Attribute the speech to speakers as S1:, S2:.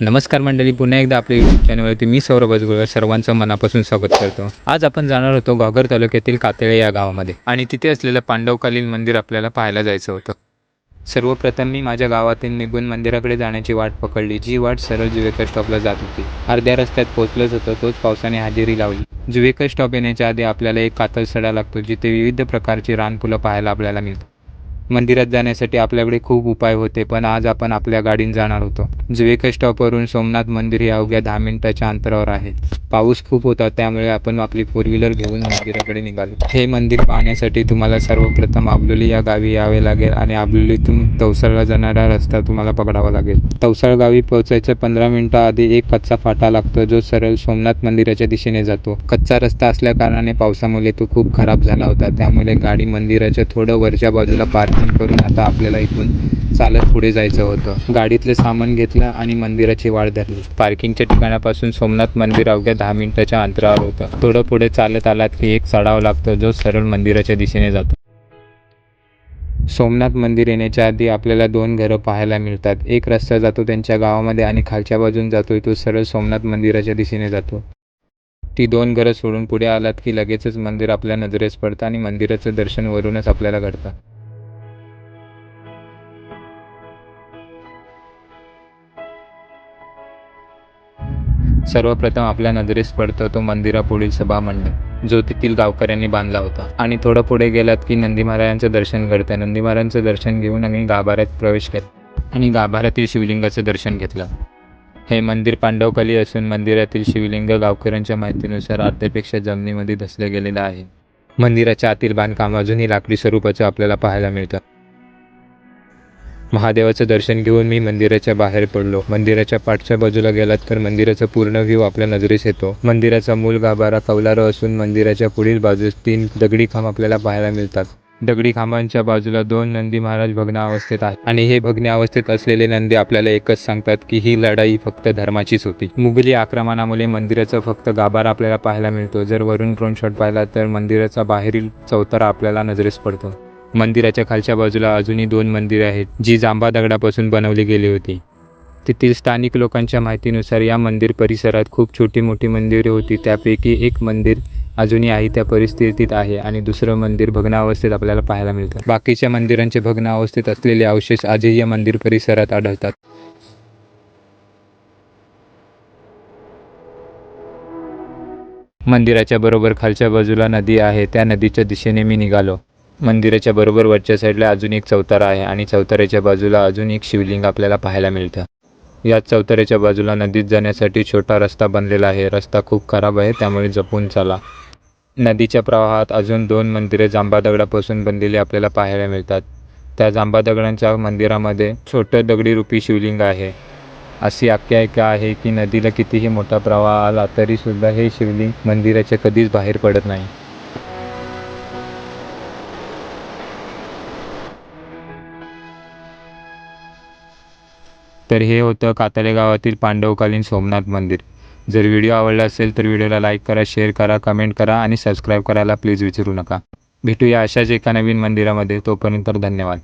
S1: नमस्कार मंडळी पुन्हा एकदा आपल्या यूट्यूब चॅनलवरती मी सौरभ अजगुळकर सर्वांचं मनापासून स्वागत करतो. आज आपण जाणार होतो घागर तालुक्यातील कातळे या गावामध्ये आणि तिथे असलेलं पांडवकालीन मंदिर आपल्याला पाहायला जायचं होतं. सर्वप्रथम मी माझ्या गावातील निघून मंदिराकडे जाण्याची वाट पकडली जी वाट सरळ जुवेकर स्टॉपला जात होती. अर्ध्या रस्त्यात पोहोचलोच होतो तोच पावसाने हजेरी लावली. जुवेकर स्टॉप येण्याच्या आधी आपल्याला एक कातळ सडा लागतो जिथे विविध प्रकारची रानफुलं पाहायला आपल्याला मिळतात. मंदिरात जाण्यासाठी आपल्याकडे खूप उपाय होते पण आज आपण आपल्या गाडीने जाणार होतो. जुवेकर स्टॉपवरून सोमनाथ मंदिर हे अवघ्या दहा मिनिटाच्या अंतरावर आहे. पाऊस खूप होता त्यामुळे आपण आपली फोर व्हीलर घेऊन मंदिराकडे निघालो. हे मंदिर पाहण्यासाठी तुम्हाला सर्वप्रथम आबलोली या गावी यावे लागेल आणि आबलोलीतून तवसळला जाणारा रस्ता तुम्हाला पकडावा लागेल. तवसळ गावी पोहोचायच्या पंधरा मिनिटाआधी एक कच्चा फाटा लागतो जो सरळ सोमनाथ मंदिराच्या दिशेने जातो. कच्चा रस्ता असल्या कारणाने पावसामुळे तो खूप खराब झाला होता त्यामुळे गाडी मंदिराच्या थोडं वरच्या बाजूला पार्क दर्शन करून आता आपल्याला इथून चालत पुढे जायचं होतं. गाडीतलं सामान घेतलं आणि मंदिराची वाढ धरली. पार्किंगच्या ठिकाणापासून सोमनाथ मंदिर अवघ्या दहा मिनिटाच्या अंतरावर होतं. थोडं पुढे चालत आलात की एक चढाव लागतो जो सरळ मंदिराच्या दिशेने जातो. सोमनाथ मंदिर येण्याच्या आधी आपल्याला दोन घरं पाहायला मिळतात. एक रस्ता जातो त्यांच्या गावामध्ये आणि खालच्या बाजून जातोय तो सरळ सोमनाथ मंदिराच्या दिशेने जातो. ती दोन घरं सोडून पुढे आलात की लगेचच मंदिर आपल्या नजरेस पडतं आणि मंदिराचं दर्शन वरूनच आपल्याला घडतं. सर्वप्रथम आपल्या नजरेस पडतो तो मंदिरापुढील सभामंडप जो तेथील गावकऱ्यांनी बांधला होता. आणि थोडं पुढे गेलात की नंदी महाराजांचं दर्शन घडतं. नंदी महाराजांचं दर्शन घेऊन आम्ही गाभाऱ्यात प्रवेश केला आणि गाभाऱ्यातील शिवलिंगाचं दर्शन घेतलं. हे मंदिर पांडवकली असून मंदिरातील शिवलिंग गावकऱ्यांच्या माहितीनुसार अर्ध्यापेक्षा जमिनीमध्ये धसलं गेलेलं आहे. मंदिराच्या आतील बांधकाम अजूनही लाकडी स्वरूपाचं आपल्याला पाहायला मिळतं. महादेवाचं दर्शन घेऊन मी मंदिराच्या बाहेर पडलो. मंदिराच्या पाठच्या बाजूला गेलात तर मंदिराचा पूर्ण व्ह्यू आपल्या नजरेस येतो. मंदिराचा मूल गाभारा कौलारा असून मंदिराच्या पुढील बाजूस तीन दगडी खांब आपल्याला पाहायला मिळतात. दगडी खांबांच्या बाजूला दोन नंदी महाराज भग्न अवस्थेत आहेत. आणि हे भग्न अवस्थेत असलेले नंदी आपल्याला एकच सांगतात की ही लढाई फक्त धर्माचीच होती. मुघली आक्रमणामुळे मंदिराचा फक्त गाभारा आपल्याला पाहायला मिळतो. जर वरून ड्रोन शॉट पाहिला तर मंदिराचा बाहेरील चौतारा आपल्याला नजरेस पडतो. मंदिराच्या खालच्या बाजूला अजूनही दोन मंदिरे आहेत जी जांबा दगडापासून बनवली गेली होती. तेथील स्थानिक लोकांच्या माहितीनुसार या मंदिर परिसरात खूप छोटी मोठी मंदिरे होती. त्यापैकी एक मंदिर अजूनही आहे त्या परिस्थितीत आहे आणि दुसरं मंदिर भग्नावस्थेत आपल्याला पाहायला मिळतं. बाकीच्या मंदिरांचे भग्नावस्थेत असलेले अवशेष आजही या मंदिर परिसरात आढळतात. मंदिराच्या बरोबर खालच्या बाजूला नदी आहे. त्या नदीच्या दिशेने मी निघालो. मंदिराच्या बरोबर वरच्या साईडला अजून एक चौतारा आहे आणि चौताऱ्याच्या बाजूला अजून एक शिवलिंग आपल्याला पाहायला मिळतं. या चौताऱ्याच्या बाजूला नदीत जाण्यासाठी छोटा रस्ता बनलेला आहे. रस्ता खूप खराब आहे त्यामुळे जपून चाला. नदीच्या प्रवाहात अजून दोन मंदिरे जांबा दगडापासून बनलेली आपल्याला पाहायला मिळतात. त्या जांबा दगडांच्या मंदिरामध्ये छोटं दगडी रूपी शिवलिंग आहे. अशी आख्यायिका आहे की नदीला कितीही मोठा प्रवाह आला तरीसुद्धा हे शिवलिंग मंदिराच्या कधीच बाहेर पडत नाही. तर हे होतं कातळे गावातील पांडवकालीन सोमनाथ मंदिर. जर व्हिडिओ आवडला असेल तर व्हिडिओला लाईक करा शेअर करा कमेंट करा आणि सबस्क्राईब करायला प्लीज विसरू नका. भेटूया अशाच एका नवीन मंदिरामध्ये. तोपर्यंत धन्यवाद.